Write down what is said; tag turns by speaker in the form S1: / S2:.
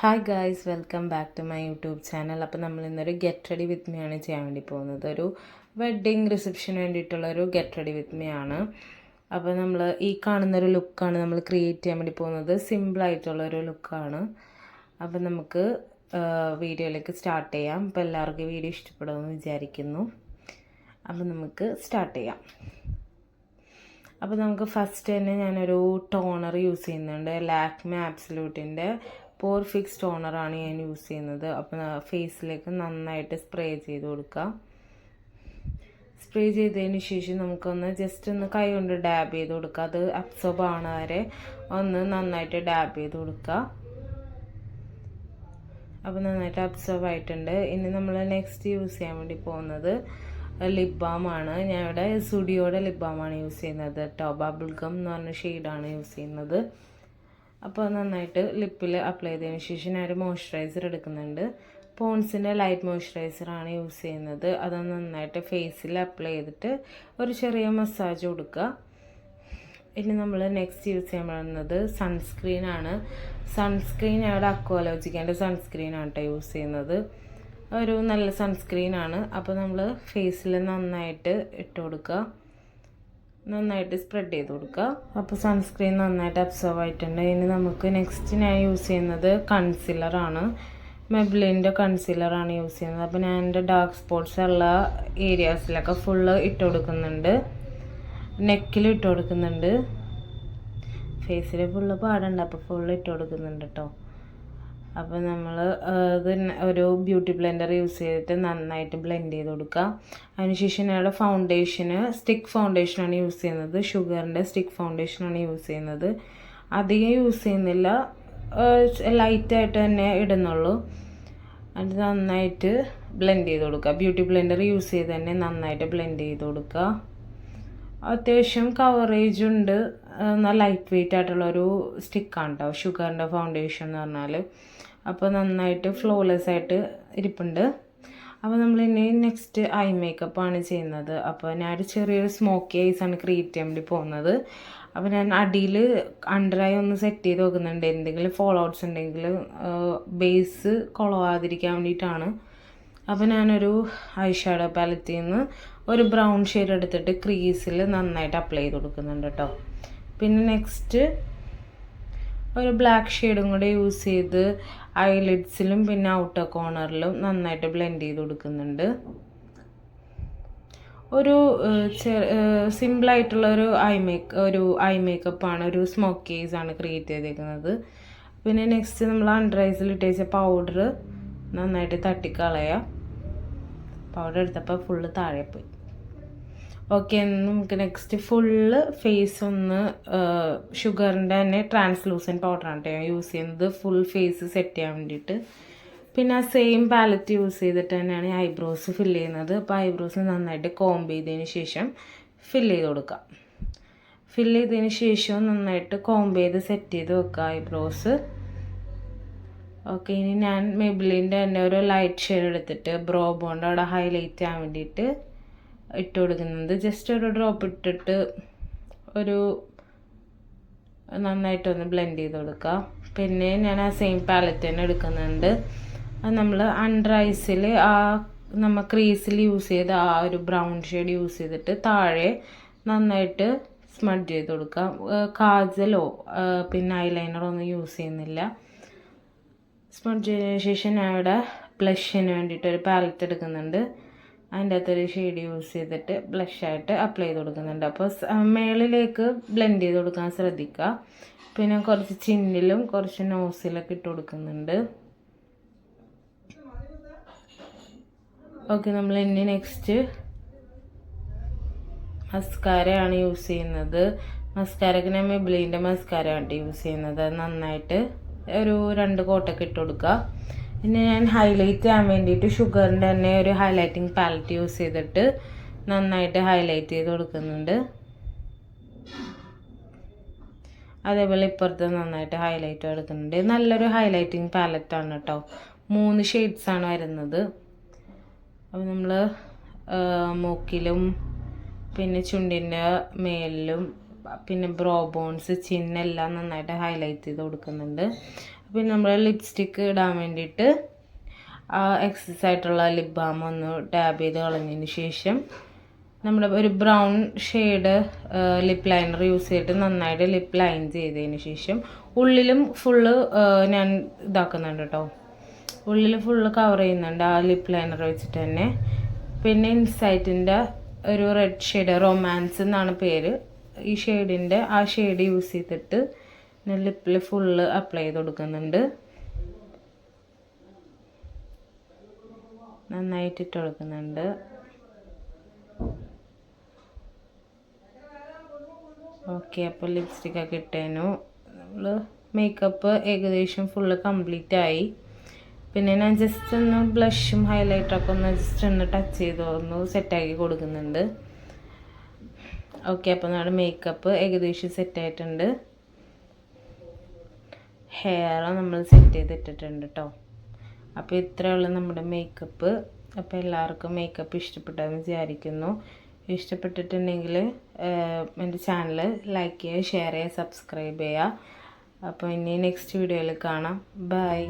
S1: Hi guys welcome back to my YouTube channel അപ്പോൾ നമ്മൾ ഇന്നൊരു ഗെറ്റ് റെഡി വിത്ത് മീ ആണ് ചെയ്യാൻ വേണ്ടി പോകുന്നത്. ഒരു വെഡ്ഡിങ് റിസപ്ഷന് വേണ്ടിയിട്ടുള്ള ഒരു ഗെറ്റ് റെഡി വിത്ത് മീ ആണ്. അപ്പോൾ നമ്മൾ ഈ കാണുന്നൊരു ലുക്കാണ് നമ്മൾ ക്രിയേറ്റ് ചെയ്യാൻ വേണ്ടി പോകുന്നത്. സിമ്പിളായിട്ടുള്ളൊരു ലുക്കാണ് അപ്പോൾ നമുക്ക് വീഡിയോയിലേക്ക് സ്റ്റാർട്ട് ചെയ്യാം. അപ്പോൾ എല്ലാവർക്കും വീഡിയോ ഇഷ്ടപ്പെടുമെന്ന് വിചാരിക്കുന്നു. അപ്പോൾ നമുക്ക് സ്റ്റാർട്ട് ചെയ്യാം. അപ്പോൾ നമുക്ക് ഫസ്റ്റ് തന്നെ ഞാനൊരു ടോണർ യൂസ് ചെയ്യുന്നുണ്ട്. ലാക്മി ആബ്സലൂട്ടിന്റെ പോർ ഫിക്സ് ടോണറാണ് ഞാൻ യൂസ് ചെയ്യുന്നത്. അപ്പോൾ ഫേസിലേക്ക് നന്നായിട്ട് സ്പ്രേ ചെയ്ത് കൊടുക്കുക സ്പ്രേ ചെയ്തതിന് ശേഷം നമുക്കൊന്ന് ജസ്റ്റ് ഒന്ന് കൈ കൊണ്ട് ഡാബ് ചെയ്ത് കൊടുക്കുക അത് അബ്സോർബ് ആവണ വരെ ഒന്ന് നന്നായിട്ട് ഡാബ് ചെയ്ത് കൊടുക്കുക അപ്പോൾ നന്നായിട്ട് അബ്സോർബ് ആയിട്ടുണ്ട്. ഇനി നമ്മൾ നെക്സ്റ്റ് യൂസ് ചെയ്യാൻ വേണ്ടി പോകുന്നത് ലിപ് ബാം ആണ്. ഞാൻ ഇവിടെ സുഡിയോടെ ലിപ് ബാം ആണ് യൂസ് ചെയ്യുന്നത് കേട്ടോ. ബബിൾ ഗം എന്ന് പറഞ്ഞ ഷെയ്ഡാണ് യൂസ് ചെയ്യുന്നത്. അപ്പോൾ നന്നായിട്ട് ലിപ്പിൽ അപ്ലൈ ചെയ്തതിന് ശേഷം ഞാൻ ഒരു മോയ്സ്ചറൈസർ എടുക്കുന്നുണ്ട് പോൺസിന്റെ ലൈറ്റ് മോയ്സ്ചറൈസറാണ് യൂസ് ചെയ്യുന്നത്. അത് നന്നായിട്ട് ഫേസിൽ അപ്ലൈ ചെയ്തിട്ട് ഒരു ചെറിയ മസാജ് കൊടുക്കുക. ഇനി നമ്മൾ നെക്സ്റ്റ് യൂസ് ചെയ്യാൻ പോകുന്നത് സൺസ്ക്രീനാണ് സൺസ്ക്രീൻ ഞങ്ങളുടെ അക്വാലോജിക്കേണ്ട സൺസ്ക്രീനാണ് കേട്ടോ യൂസ് ചെയ്യുന്നത്. ഒരു നല്ല സൺസ്ക്രീനാണ് അപ്പോൾ നമ്മൾ ഫേസിൽ നന്നായിട്ട് ഇട്ട് കൊടുക്കുക. നന്നായിട്ട് സ്പ്രെഡ് ചെയ്ത് കൊടുക്കുക. അപ്പോൾ സൺസ്ക്രീൻ നന്നായിട്ട് അബ്സോർവ് ആയിട്ടുണ്ട്. ഇനി നമുക്ക് നെക്സ്റ്റ് ഞാൻ യൂസ് ചെയ്യുന്നത് കൺസീലറാണ് മെബ്ലിന്റെ കൺസീലറാണ് യൂസ് ചെയ്യുന്നത്. അപ്പോൾ ഞാൻ എന്റെ ഡാർക്ക് സ്പോട്ട്സ് ഉള്ള ഏരിയാസിലൊക്കെ ഫുള്ള് ഇട്ട് കൊടുക്കുന്നുണ്ട്. നെക്കിൽ ഇട്ട് കൊടുക്കുന്നുണ്ട്. ഫേസിൽ ഫുള്ള് പാടുണ്ട്. അപ്പോൾ ഫുള്ള് ഇട്ട് കൊടുക്കുന്നുണ്ട് കേട്ടോ അപ്പോൾ നമ്മൾ ഇത് ഒരു ബ്യൂട്ടി ബ്ലെൻഡർ യൂസ് ചെയ്തിട്ട് നന്നായിട്ട് ബ്ലെൻഡ് ചെയ്ത് കൊടുക്കുക അതിനുശേഷം ഞങ്ങളുടെ ഫൗണ്ടേഷന് സ്റ്റിക്ക് ഫൗണ്ടേഷനാണ് യൂസ് ചെയ്യുന്നത്. ഷുഗറിന്റെ സ്റ്റിക്ക് ഫൗണ്ടേഷനാണ് യൂസ് ചെയ്യുന്നത്. അധികം യൂസ് ചെയ്യുന്നില്ല. ലൈറ്റായിട്ട് തന്നെ ഇടുന്നുള്ളൂ. അത് നന്നായിട്ട് ബ്ലെൻഡ് ചെയ്ത് കൊടുക്കുക ബ്യൂട്ടി ബ്ലെൻഡർ യൂസ് ചെയ്ത് തന്നെ നന്നായിട്ട് ബ്ലെൻഡ് ചെയ്ത് കൊടുക്കുക അത്യാവശ്യം കവറേജ് ഉണ്ട്. എന്നാൽ ലൈറ്റ് വെയിറ്റ് ആയിട്ടുള്ളൊരു സ്റ്റിക്കാണ് കേട്ടോ ഷുഗറിന്റെ ഫൗണ്ടേഷൻ എന്ന് പറഞ്ഞാൽ അപ്പോൾ നന്നായിട്ട് ഫ്ലോലെസ് ആയിട്ട് ഇരിപ്പുണ്ട്. അപ്പോൾ നമ്മൾ ഇനി നെക്സ്റ്റ് ഐ മേക്കപ്പ് ആണ് ചെയ്യുന്നത്. അപ്പോൾ ഞാനൊരു ചെറിയൊരു സ്മോക്കി ഐസ് ആണ് ക്രിയേറ്റ് ചെയ്യാൻ വേണ്ടി പോകുന്നത്. അപ്പോൾ ഞാൻ അടിയിൽ അണ്ടർ ഐ ഒന്ന് സെറ്റ് ചെയ്ത് നോക്കുന്നുണ്ട്. എന്തെങ്കിലും ഫോളോ ഔട്ട്സ് ഉണ്ടെങ്കിൽ ബേസ് കുളവാതിരിക്കാൻ വേണ്ടിയിട്ടാണ്. അപ്പോൾ ഞാനൊരു ഐ ഷാഡോ പാലറ്റിൽ നിന്ന് ഒരു ബ്രൗൺ ഷെയ്ഡ് എടുത്തിട്ട് ക്രീസിൽ നന്നായിട്ട് അപ്ലൈ ചെയ്ത് കൊടുക്കുന്നുണ്ട് കേട്ടോ പിന്നെ നെക്സ്റ്റ് ഒരു ബ്ലാക്ക് ഷെയ്ഡും കൂടെ യൂസ് ചെയ്ത് ഐലിഡ്സിലും പിന്നെ ഔട്ടർ കോർണറിലും നന്നായിട്ട് ബ്ലെൻഡ് ചെയ്ത് കൊടുക്കുന്നുണ്ട്. ഒരു സിമ്പിളായിട്ടുള്ള ഒരു ഐ മേക്ക് ഒരു ഐ മേക്കപ്പാണ് ഒരു സ്മോക്കേസ് ആണ് ക്രിയേറ്റ് ചെയ്തേക്കുന്നത്. പിന്നെ നെക്സ്റ്റ് നമ്മൾ അണ്ടർ ഐസിൽ ഇട്ടേച്ച പൗഡർ നന്നായിട്ട് തട്ടിക്കളയുക പൗഡർ എടുത്തപ്പോൾ ഫുള്ള് താഴെ പോയി. ഓക്കെ നമുക്ക് നെക്സ്റ്റ് ഫുള്ള് ഫേസ് ഒന്ന് ഷുഗറിന്റെ തന്നെ ട്രാൻസ്ലൂസന്റ് പൗഡറാണ് കേട്ടോ യൂസ് ചെയ്യുന്നത്. ഫുൾ ഫേസ് സെറ്റ് ചെയ്യാൻ വേണ്ടിയിട്ട്. പിന്നെ ആ സെയിം പാലറ്റ് യൂസ് ചെയ്തിട്ട് തന്നെയാണ് ഐബ്രോസ് ഫില്ല് ചെയ്യുന്നത്. അപ്പോൾ ഐബ്രോസ് നന്നായിട്ട് കോംബ് ചെയ്തതിന് ശേഷം ഫില്ല് ചെയ്ത് കൊടുക്കുക ഫില്ല് ചെയ്തതിന് ശേഷം നന്നായിട്ട് കോംബ് ചെയ്ത് സെറ്റ് ചെയ്ത് വെക്കുക ഐബ്രോസ് ഓക്കെ ഇനി ഞാൻ മെബിലിന്റെ തന്നെ ഒരു ലൈറ്റ് ഷെയ്ഡ് എടുത്തിട്ട് ബ്രോ ബോണ്ട് അവിടെ ഹൈലൈറ്റ് ചെയ്യാൻ വേണ്ടിയിട്ട് ഇട്ട് കൊടുക്കുന്നത്. ജസ്റ്റ് ഒരു ഡ്രോപ്പ് ഇട്ടിട്ട് ഒരു നന്നായിട്ടൊന്ന് ബ്ലെൻഡ് ചെയ്ത് കൊടുക്കുക. പിന്നെ ഞാൻ ആ സെയിം പാലറ്റ് തന്നെ എടുക്കുന്നുണ്ട്. അത് നമ്മൾ ഐസിൽ ആ നമ്മൾ ക്രീസിൽ യൂസ് ചെയ്ത ആ ഒരു ബ്രൗൺ ഷെയ്ഡ് യൂസ് ചെയ്തിട്ട് താഴെ നന്നായിട്ട് സ്മഡ് ചെയ്ത് കൊടുക്കാം കാജലോ പിന്നെ ഐലൈനറോ ഒന്നും യൂസ് ചെയ്യുന്നില്ല. സ്മഡ് ചെയ്തതിന് ശേഷം ഞാൻ ഇവിടെ ബ്ലഷിന് വേണ്ടിയിട്ട് ഒരു പാലറ്റ് എടുക്കുന്നുണ്ട്. അതിന്റെ അകത്തൊരു ഷെയ്ഡ് യൂസ് ചെയ്തിട്ട് ബ്ലഷായിട്ട് അപ്ലൈ ചെയ്ത് കൊടുക്കുന്നുണ്ട്. അപ്പോൾ മേളിലേക്ക് ബ്ലെൻഡ് ചെയ്ത് കൊടുക്കാൻ ശ്രദ്ധിക്കുക. പിന്നെ കുറച്ച് ചിന്നിലും കുറച്ച് നോസിലൊക്കെ ഇട്ട് കൊടുക്കുന്നുണ്ട്. ഓക്കെ നമ്മൾ ഇനി നെക്സ്റ്റ് മസ്കാരയാണ് യൂസ് ചെയ്യുന്നത്. മസ്കാരക്ക് ഞാൻ മെബ്ലീന്റെ മസ്കാരയാണ് യൂസ് ചെയ്യുന്നത്. നന്നായിട്ട് ഒരു രണ്ട് കോട്ടൊക്കെ ഇട്ട് കൊടുക്കുക. പിന്നെ ഞാൻ ഹൈലൈറ്റ് ചെയ്യാൻ വേണ്ടിയിട്ട് ഷുഗറിന്റെ തന്നെ ഒരു ഹൈലൈറ്റിംഗ് പാലറ്റ് യൂസ് ചെയ്തിട്ട് നന്നായിട്ട് ഹൈലൈറ്റ് ചെയ്ത് കൊടുക്കുന്നുണ്ട്. അതേപോലെ ഇപ്പുറത്ത് നന്നായിട്ട് ഹൈലൈറ്റ് കൊടുക്കുന്നുണ്ട്. നല്ലൊരു ഹൈലൈറ്റിംഗ് പാലറ്റാണ് കേട്ടോ മൂന്ന് ഷെയ്ഡ്സാണ് വരുന്നത്. അപ്പോൾ നമ്മൾ മൂക്കിലും പിന്നെ ചുണ്ടിന്റെ മേലിലും പിന്നെ ബ്രോ ബോൺസ് ചിന്നെല്ലാം നന്നായിട്ട് ഹൈലൈറ്റ് ചെയ്ത് കൊടുക്കുന്നുണ്ട്. പിന്നെ നമ്മൾ ലിപ്സ്റ്റിക്ക് ഇടാൻ വേണ്ടിയിട്ട് എക്സസ് ആയിട്ടുള്ള ലിപ് ബാം ഒന്ന് ടാബ് ചെയ്ത് കളഞ്ഞതിന് ശേഷം നമ്മുടെ ഒരു brown shade lip liner use ചെയ്തിട്ട് നന്നായിട്ട് ലിപ് ലൈൻ ചെയ്തതിന് ശേഷം ഉള്ളിലും ഫുള്ള് ഞാൻ ഇതാക്കുന്നുണ്ട് കേട്ടോ ഉള്ളിൽ ഫുള്ള് കവർ ചെയ്യുന്നുണ്ട് ആ ലിപ് ലൈനർ വെച്ചിട്ട് തന്നെ. പിന്നെ ഇൻസൈറ്റിന്റെ ഒരു റെഡ് ഷെയ്ഡ് റൊമാൻസ് എന്നാണ് പേര്. ഈ ഷെയ്ഡിന്റെ ആ ഷെയ്ഡ് യൂസ് ചെയ്തിട്ട് ഞാൻ ലിപ്പിൽ ഫുള്ള് അപ്ലൈ ചെയ്ത് കൊടുക്കുന്നുണ്ട്. നന്നായിട്ട് ഇട്ട് കൊടുക്കുന്നുണ്ട്. ഓക്കെ അപ്പോൾ ലിപ്സ്റ്റിക്ക് ഒക്കെ ഇട്ടേനു. നമ്മൾ മേക്കപ്പ് ഏകദേശം ഫുള്ള് കംപ്ലീറ്റ് ആയി. പിന്നെ ഞാൻ ജസ്റ്റ് ഒന്ന് ബ്ലഷും ഹൈലൈറ്ററൊക്കെ ഒന്ന് ജസ്റ്റ് ഒന്ന് ടച്ച് ചെയ്ത് ഒന്ന് സെറ്റാക്കി കൊടുക്കുന്നുണ്ട്. ഓക്കെ അപ്പോൾ നമ്മുടെ മേക്കപ്പ് ഏകദേശം സെറ്റായിട്ടുണ്ട് ഹെയർ നമ്മൾ സെറ്റ് ചെയ്തിട്ടിട്ടുണ്ട് കേട്ടോ അപ്പോൾ ഇത്രയുള്ള നമ്മുടെ മേക്കപ്പ് അപ്പോൾ എല്ലാവർക്കും മേക്കപ്പ് ഇഷ്ടപ്പെട്ടെന്ന് വിചാരിക്കുന്നു. ഇഷ്ടപ്പെട്ടിട്ടുണ്ടെങ്കിൽ എന്റെ ചാനൽ ലൈക്ക് ചെയ്യുക ഷെയർ ചെയ്യുക സബ്സ്ക്രൈബ് ചെയ്യുക. അപ്പോൾ ഇനി നെക്സ്റ്റ് വീഡിയോയിൽ കാണാം. ബൈ